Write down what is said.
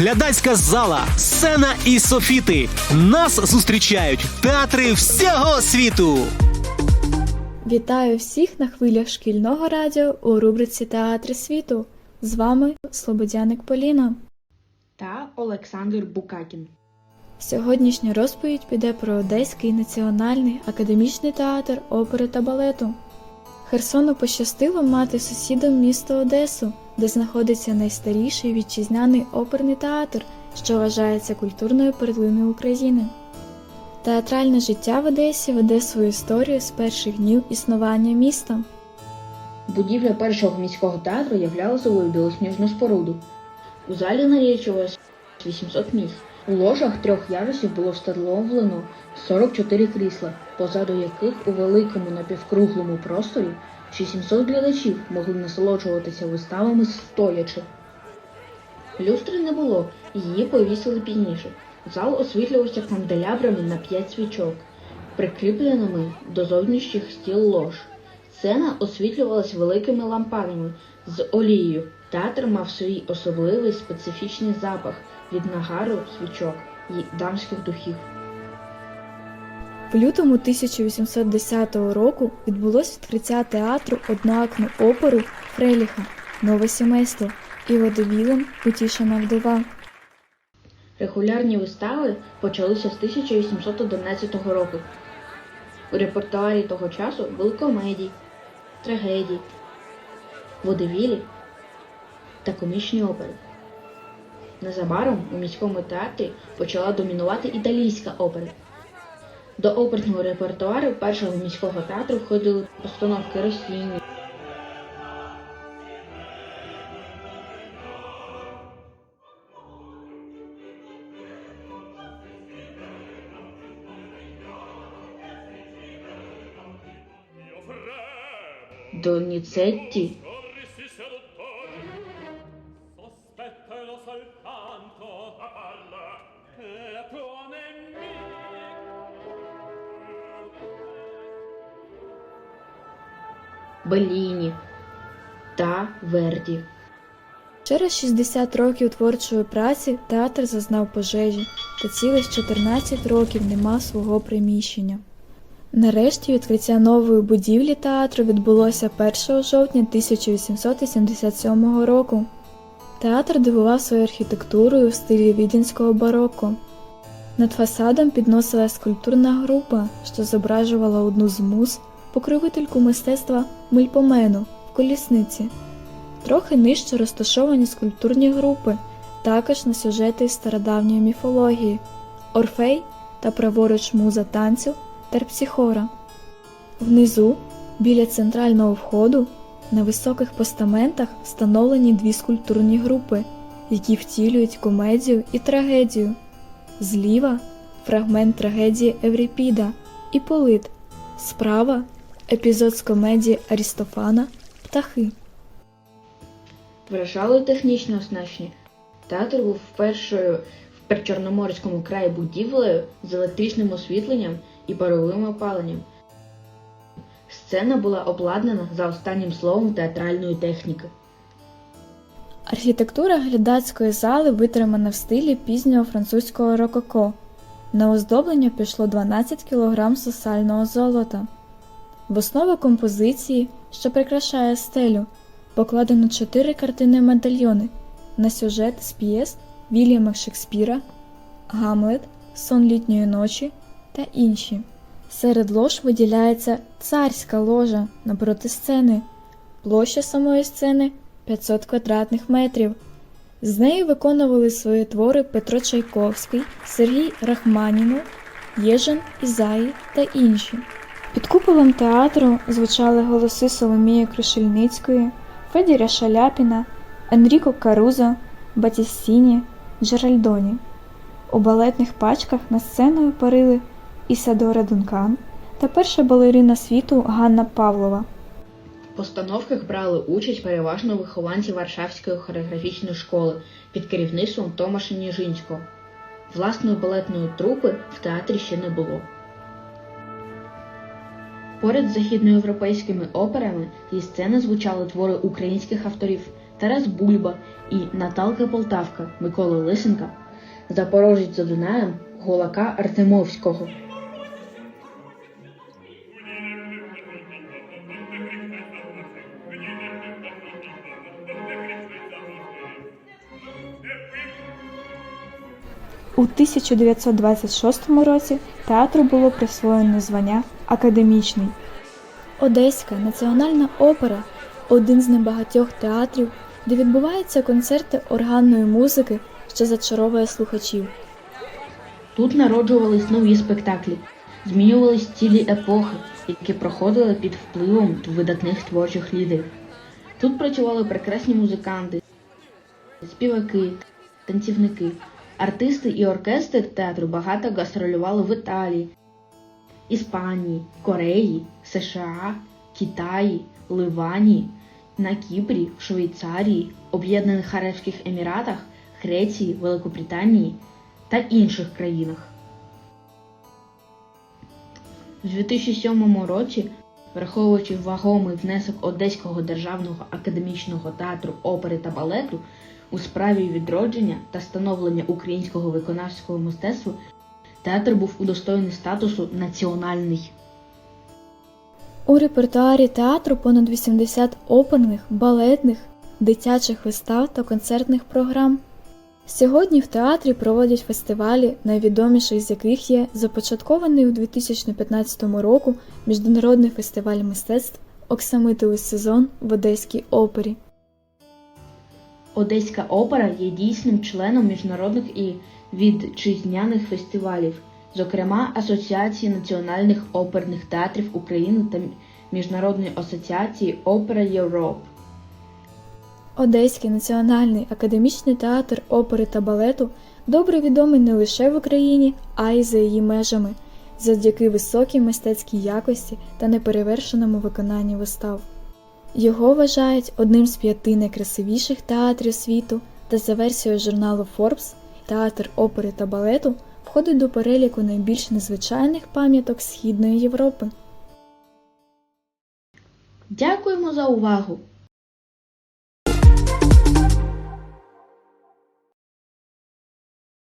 глядацька зала, сцена і софіти. Нас зустрічають театри всього світу. Вітаю всіх на хвилях шкільного радіо у рубриці Театри світу. З вами Слободяник Поліна. та Олександр Букакін. Сьогоднішня розповідь піде про Одеський національний академічний театр опери та балету. Херсону пощастило мати сусідом місто Одесу, де знаходиться найстаріший вітчизняний оперний театр, що вважається культурною перлиною України. Театральне життя в Одесі веде свою історію з перших днів існування міста. Будівля першого міського театру являла собою білосніжну споруду. У залі налічувалось 800 місць. У ложах трьох ярусів було встановлено 44 крісла, позаду яких у великому напівкруглому просторі 600 глядачів могли насолоджуватися виставами стоячи. Люстри не було, її повісили пізніше. Зал освітлювався канделябрами на п'ять свічок, прикріпленими до зовнішніх стіл лож. Сцена освітлювалась великими лампадами з олією. Театр мав свій особливий специфічний запах від нагару свічок і дамських духів. В лютому 1810 року відбулось відкриття театру одноактну оперу Фреліха Нове сімейство і водовілем Утішена вдова. Регулярні вистави почалися з 1811 року. У репертуарі того часу були комедії, трагедії, водевілі та комічні опери. Незабаром у міському театрі почала домінувати італійська опера. До оперного репертуару першого міського театру входили постановки Росіні, Доніцетті Белліні та Верді. Через 60 років творчої праці театр зазнав пожежі та цілих 14 років не мав свого приміщення. Нарешті відкриття нової будівлі театру відбулося 1 жовтня 1877 року. Театр дивував своєю архітектурою в стилі віденського бароко. Над фасадом підносилась скульптурна група, що зображувала одну з муз, покровительку мистецтва Мельпомену в колісниці. Трохи нижче розташовані скульптурні групи, також на сюжети із стародавньої міфології Орфей та праворуч муза танцю Терпсіхора. Внизу, біля центрального входу, на високих постаментах встановлені дві скульптурні групи, які втілюють комедію і трагедію. Зліва фрагмент трагедії Еврипіда Іполит, справа епізод з комедії Арістофана Птахи. Вражало технічне оснащення. Театр був першою в Причорноморському краї будівлею з електричним освітленням і паровим опаленням. Сцена була обладнана за останнім словом театральної техніки. Архітектура глядацької зали витримана в стилі пізнього французького рококо. На оздоблення пішло 12 кг сосального золота. В основу композиції, що прикрашає стелю, покладено чотири картини медальйони на сюжет з п'єс Вільяма Шекспіра, Гамлет, Сон літньої ночі та інші. Серед лож виділяється царська ложа напроти сцени. Площа самої сцени 500 квадратних метрів. З нею виконували свої твори Петро Чайковський, Сергій Рахманінов, Єжен Ізаї та інші. Під куполом театру звучали голоси Соломії Крушельницької, Федіря Шаляпіна, Енріко Карузо, Батістіні, Джеральдоні. У балетних пачках над сценою парили Ісадора Дункан та перша балерина світу Ганна Павлова. В постановках брали участь переважно вихованці Варшавської хореографічної школи під керівництвом Томаша Ніжинського. Власної балетної трупи в театрі ще не було. Поряд з західноєвропейськими операми зі сцени звучали твори українських авторів Тарас Бульба і Наталка Полтавка Миколи Лисенка, Запорожець за Дунаєм Гулака Артемовського. У 1926 році театру було присвоєно звання академічний. Одеська національна опера один з небагатьох театрів, де відбуваються концерти органної музики, що зачаровує слухачів. Тут народжувались нові спектаклі, змінювались цілі епохи, які проходили під впливом видатних творчих лідерів. Тут працювали прекрасні музиканти, співаки, танцівники. Артисти і оркестр театру багато гастролювали в Італії, Іспанії, Кореї, США, Китаї, Ливані, на Кіпрі, Швейцарії, Об'єднаних Арабських Еміратах, Греції, Великобританії та інших країнах. У 2007 році, враховуючи вагомий внесок Одеського державного академічного театру опери та балету у справі відродження та становлення українського виконавського мистецтва, театр був удостоєний статусу національний. У репертуарі театру понад 80 оперних, балетних, дитячих вистав та концертних програм. Сьогодні в театрі проводять фестивалі, найвідоміший з яких є започаткований у 2015 року Міжнародний фестиваль мистецтв Оксамитовий сезон в Одеській опері. Одеська опера є дійсним членом міжнародних і вітчизняних фестивалів, зокрема Асоціації національних оперних театрів України та Міжнародної асоціації Опера Європ. Одеський національний академічний театр опери та балету добре відомий не лише в Україні, а й за її межами, завдяки високій мистецькій якості та неперевершеному виконанні вистав. Його вважають одним з п'яти найкрасивіших театрів світу, та за версією журналу Forbes театр опери та балету входить до переліку найбільш незвичайних пам'яток Східної Європи. Дякуємо за увагу!